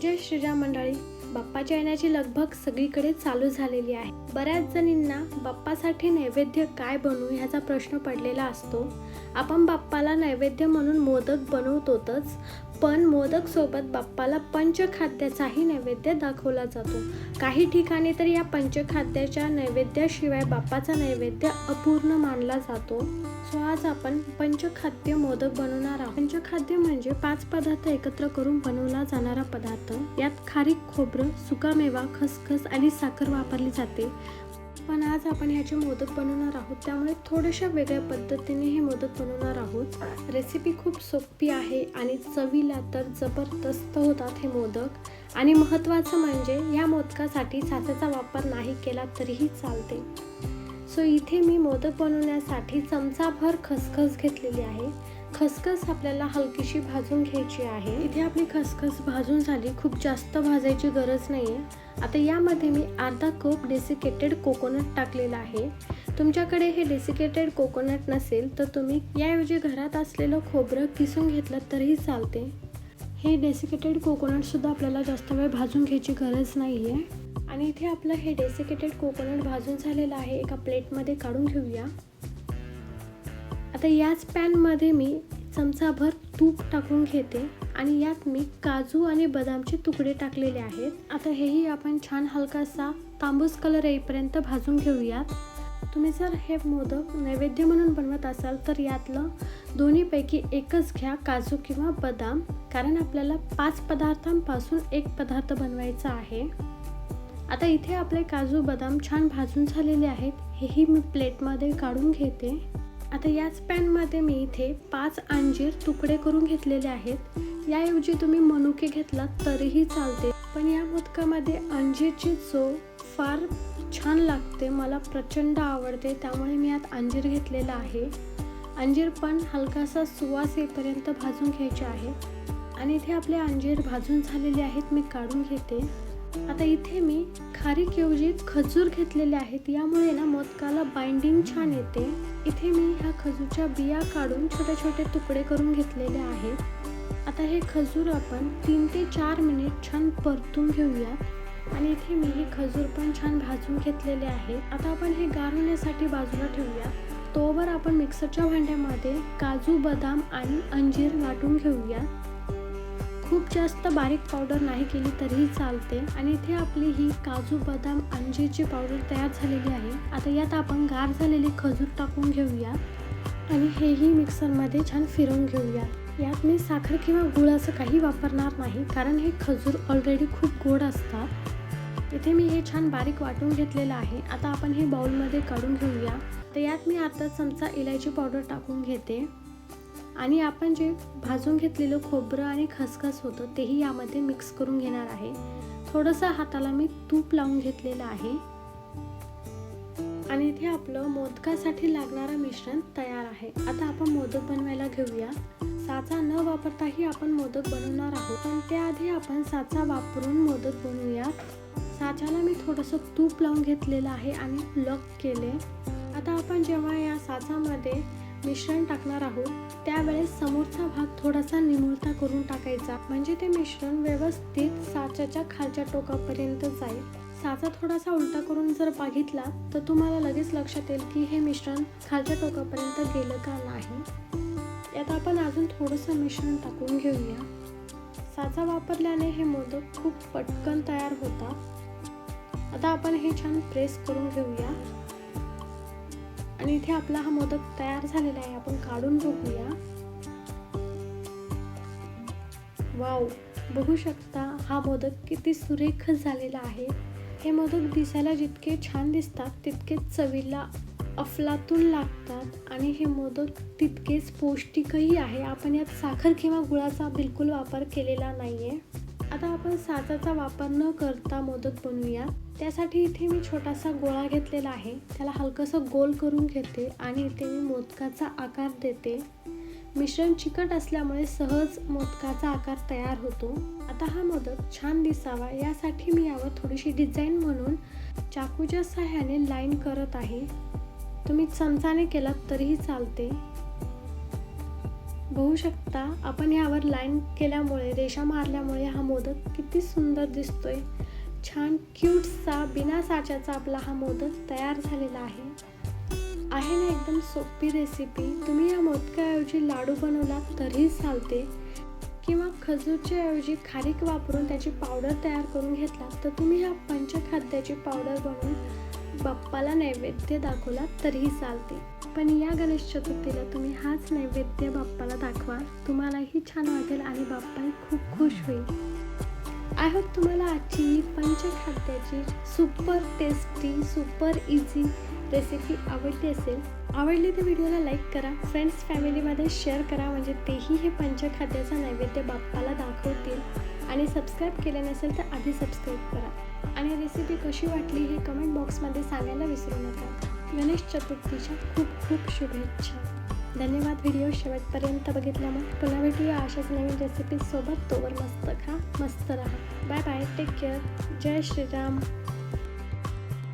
जय श्रीराम मंडळी. बाप्पाच्या येण्याची लगभग सगळीकडे चालू झालेली आहे. बऱ्याच जणींना बाप्पासाठी नैवेद्य काय बनवू ह्याचा प्रश्न पडलेला असतो. आपण बाप्पाला नैवेद्य म्हणून मोदक बनवतोच पण मोदक सोबत बाप्पाला पंचखाद्याचाही नैवेद्य दाखवला जातो. काही ठिकाणी तर या पंचखाद्याच्या नैवेद्याशिवाय बाप्पाचा नैवेद्य अपूर्ण मानला जातो. सो आज आपण पंचखाद्य मोदक बनवणार आहोत. पंचखाद्य म्हणजे पाच पदार्थ एकत्र करून बनवला जाणारा पदार्थ. यात खारीक खोबरं सुकामेवा खसखस आणि साखर वापरली जाते. पण आज आपण ह्याचे मोदक बनवणार आहोत. त्यामुळे थोड्याशा वेगळ्या पद्धतीने हे मोदक बनवणार आहोत. रेसिपी खूप सोपी आहे आणि चवीला तर जबरदस्त होतात हे मोदक. आणि महत्त्वाचं म्हणजे या मोदकासाठी साच्याचा वापर नाही केला तरीही चालते. सो इथे मी मोदक बनवण्यासाठी चमचाभर खसखस घेतलेली आहे. खसखस आपल्याला हलकीशी भाजून घ्यायची आहे. इथे आपली खसखस भाजून झाली. खूप जास्त भाजायची गरज नाही आहे आता यामध्ये मी अर्धा कप डेसिकेटेड कोकोनट टाकलेला आहे. तुमच्याकडे हे डेसिकेटेड कोकोनट नसेल तर तुम्ही याऐवजी घरात असलेलं खोबरं किसून घेतलं तरीही चालते. हे डेसिकेटेड कोकोनटसुद्धा आपल्याला जास्त वेळ भाजून घ्यायची गरज नाही आहे आणि इथे आपलं हे डेसिकेटेड कोकोनट भाजून झालेलं आहे. एका प्लेटमध्ये काढून घेऊया. आता याच पॅनमध्ये मी चमचाभर तूप टाकून घेते आणि यात मी काजू आणि बदामचे तुकडे टाकलेले आहेत. आता हेही आपण छान हलकासा तांबूस कलर येईपर्यंत भाजून घेऊयात. तुम्ही जर हे मोदक नैवेद्य म्हणून बनवत असाल तर यातलं दोन्हीपैकी एकच घ्या काजू किंवा बदाम कारण आपल्याला पाच पदार्थांपासून एक पदार्थ बनवायचा आहे. आता इथे आपले काजू बदाम छान भाजून झालेले आहेत. हेही मी प्लेटमध्ये काढून घेते. आता याच पॅनमध्ये मी इथे पाच अंजीर तुकडे करून घेतलेले आहेत. याऐवजी तुम्ही मनुके घेतला तरीही चालते. पण या मोदकामध्ये अंजीरची चव फार छान लागते मला प्रचंड आवडते त्यामुळे मी यात अंजीर घेतलेला आहे. अंजीर पण हलकासा सुवास येईपर्यंत भाजून घ्यायचे आहे. आणि इथे आपले अंजीर भाजून झालेले आहेत मी काढून घेते. आता इथे मी खारीकऐवजी खजूर घेतलेले आहेत यामुळे ना मोदकाला बाइंडिंग छान येते. इथे मी ह्या खजूरच्या बिया काढून छोटे छोटे तुकडे करून घेतलेले आहेत. आता हे खजूर आपण तीन ते चार मिनिट छान परतून घेऊया. आणि इथे मी हे खजूर पण छान भाजून घेतलेले आहे. आता आपण हे गार होण्यासाठी बाजूला ठेवूया. तोवर आपण मिक्सरच्या भांड्यामध्ये काजू बदाम आणि अंजीर वाटून घेऊया. खूप जास्त बारीक पावडर नाही केली तरीही चालते. आणि इथे आपली ही काजू बदाम अंजीरची पावडर तयार झालेली आहे. आता यात आपण गार झालेली खजूर टाकून घेऊया. आणि हेही मिक्सरमध्ये छान फिरवून घेऊया. यात मी साखर किंवा गुळाचं काही वापरणार नाही कारण हे खजूर ऑलरेडी खूप गोड असतात. इथे मी हे छान बारीक वाटून घेतलेलं आहे. आता आपण हे बाउलमध्ये काढून घेऊया. तर यात मी आता चमचा इलायची पावडर टाकून घेते. आणि आपण जे भाजून घेतलेलं खोबरं आणि खसखस होतं तेही यामध्ये मिक्स करून घेणार आहे. थोडंसं हाताला मी तूप लावून घेतलेलं आहे. आणि इथे आपलं मोदकासाठी लागणारं मिश्रण तयार आहे. आता आपण मोदक बनवायला घेऊया. साचा न वापरताही आपण मोदक बनवणार आहोत. पण त्याआधी आपण साचा वापरून मोदक बनवूया साच्याला मी थोडंसं तूप लावून घेतलेलं आहे आणि लक केले. आता आपण जेव्हा या साचामध्ये मिश्रण टाकणार आहोत. त्यावेळेस समोरचा भाग थोडासा निमुळता करून टाकायचा. म्हणजे ते मिश्रण व्यवस्थित साच्याच्या खालच्या टोकापर्यंत जाईल. साचा थोडासा उलटा करून जर बघितला तर तुम्हाला लगेच लक्षात येईल की हे मिश्रण खालच्या टोकापर्यंत गेलं का नाही. यात आपण अजून थोडंसं मिश्रण टाकून घेऊया. साचा वापरल्याने हे मोदक खूप पटकन तयार होतात. आता आपण हे छान प्रेस करून घेऊया. आणि इथे आपला हा मोदक तयार झालेला आहे. आपण काढून बघूया. वाव बघू शकता हा मोदक किती सुरेख झालेला आहे. हे मोदक दिसायला जितके छान दिसतात तितकेच चवीला अफलातून लागतात आणि हे मोदक तितकेच पौष्टिकही आहे. आपण यात साखर किंवा गुळाचा बिलकुल वापर केलेला नाही आहे आता आपण साचाचा वापर न करता मोदक बनवूया. त्यासाठी इथे मी छोटासा गोळा घेतलेला आहे. त्याला हलकंसं गोल करून घेते आणि इथे मी मोदकाचा आकार देते. मिश्रण चिकट असल्यामुळे सहज मोदकाचा आकार तयार होतो. आता हा मोदक छान दिसावा यासाठी मी यावर थोडीशी डिझाईन म्हणून चाकूच्या सहाय्याने लाईन करत आहे. तुम्ही चमचाने केलात तरीही चालते. बघू शकता. आपण यावर लाईन केल्यामुळे रेषा मारल्यामुळे हा मोदक किती सुंदर दिसतोय. छान क्यूटसा बिना साच्याचा आपला हा मोदक तयार झालेला आहे. आहे ना एकदम सोपी रेसिपी तुम्ही या मोदकाऐवजी लाडू बनवला तरीही चालते. किंवा खजूरच्या ऐवजी खारीक वापरून त्याची पावडर तयार करून घेतला तर तुम्ही ह्या पंचखाद्याची पावडर बनवून बाप्पाला नैवेद्य दाखवला तरीही चालते. पण या गणेश चतुर्थीला तुम्ही हाच नैवेद्य बाप्पाला दाखवा. तुम्हालाही छान वाटेल आणि बाप्पाही खूप खुश होईल. आय होप तुम्हाला आजची ही पंचखाद्याची super tasty super easy recipe आवडली असेल. आवडली तर व्हिडिओला लाईक करा. फ्रेंड्स फॅमिलीमध्ये शेअर करा. म्हणजे तेही हे पंचखाद्याचा नैवेद्य बाप्पाला दाखवतील. आणि सबस्क्राईब केले नसेल तर आधी सबस्क्राईब करा. आणि रेसिपी कशी वाटली हे कमेंट बॉक्समध्ये सांगायला विसरू नका. गणेश चतुर्थीच्या खूप खूप शुभेच्छा. धन्यवाद व्हिडिओ शेवटपर्यंत बघितल्यामुळे पुन्हा भेटूया अशाच नवीन रेसिपीसोबत तोवर मस्त खा मस्त राहा. बाय बाय टेक केअर जय श्रीराम.